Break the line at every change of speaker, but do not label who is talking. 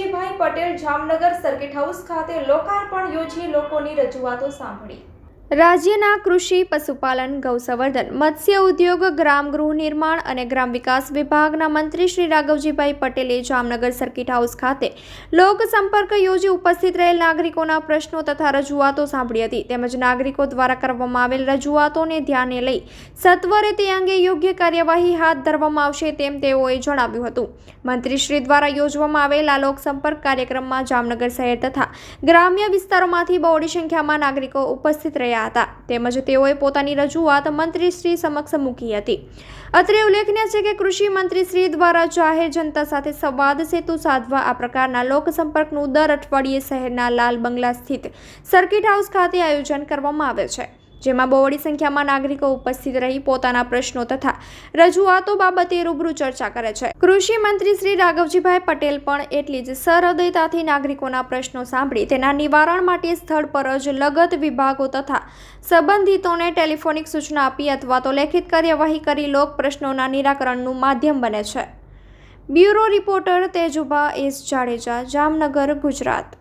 Dhanjibhai Patel Jamnagar circuit house ખાતે લોકાર્પણ યોજી લોકોની રજૂઆતો સાંભળી.
રાજ્યના કૃષિ, પશુપાલન, ગૌસંવર્ધન, મત્સ્ય ઉદ્યોગ, ગ્રામ ગૃહ નિર્માણ અને ગ્રામ વિકાસ વિભાગના મંત્રી શ્રી રાઘવજીભાઈ પટેલે જામનગર સર્કિટ હાઉસ ખાતે લોક સંપર્ક યોજી ઉપસ્થિત રહેલ નાગરિકોના પ્રશ્નો તથા રજૂઆતો સાંભળી હતી. તેમજ નાગરિકો દ્વારા કરવામાં આવેલ રજૂઆતોને ધ્યાને લઈ સત્વરે તે અંગે યોગ્ય કાર્યવાહી હાથ ધરવામાં આવશે તેમ તેઓએ જણાવ્યું હતું. મંત્રીશ્રી દ્વારા યોજવામાં આવેલ આ લોક કાર્યક્રમમાં જામનગર શહેર તથા ગ્રામ્ય વિસ્તારોમાંથી બહોળી સંખ્યામાં નાગરિકો ઉપસ્થિત રહ્યા હતા. તેમજ તેઓએ પોતાની રજૂઆત મંત્રીશ્રી સમક્ષ મૂકી હતી. અત્રે ઉલ્લેખનીય છે કે કૃષિ મંત્રીશ્રી દ્વારા જાહેર જનતા સાથે સંવાદ સેતુ સાધવા આ પ્રકારના લોકસંપર્કનું દર અઠવાડિયે શહેરના લાલ બંગલા સ્થિત સર્કિટ હાઉસ ખાતે આયોજન કરવામાં આવે છે. જેમાં બહોળી સંખ્યામાં નાગરિકો ઉપસ્થિત રહી પોતાના પ્રશ્નો તથા રજૂઆતો બાબતે રૂબરૂ ચર્ચા કરે છે. કૃષિ મંત્રી શ્રી રાઘવજીભાઈ પટેલ પણ એટલી જ સહૃદયતાથી નાગરિકોના પ્રશ્નો સાંભળી તેના નિવારણ માટે સ્થળ પર જ લગત વિભાગો તથા સંબંધિતોને ટેલિફોનિક સૂચના આપી અથવા તો લેખિત કાર્યવાહી કરી લોક પ્રશ્નોના નિરાકરણનું માધ્યમ બને છે. Bureau reporter Tejubha S Jadeja, Jamnagar, Gujarat.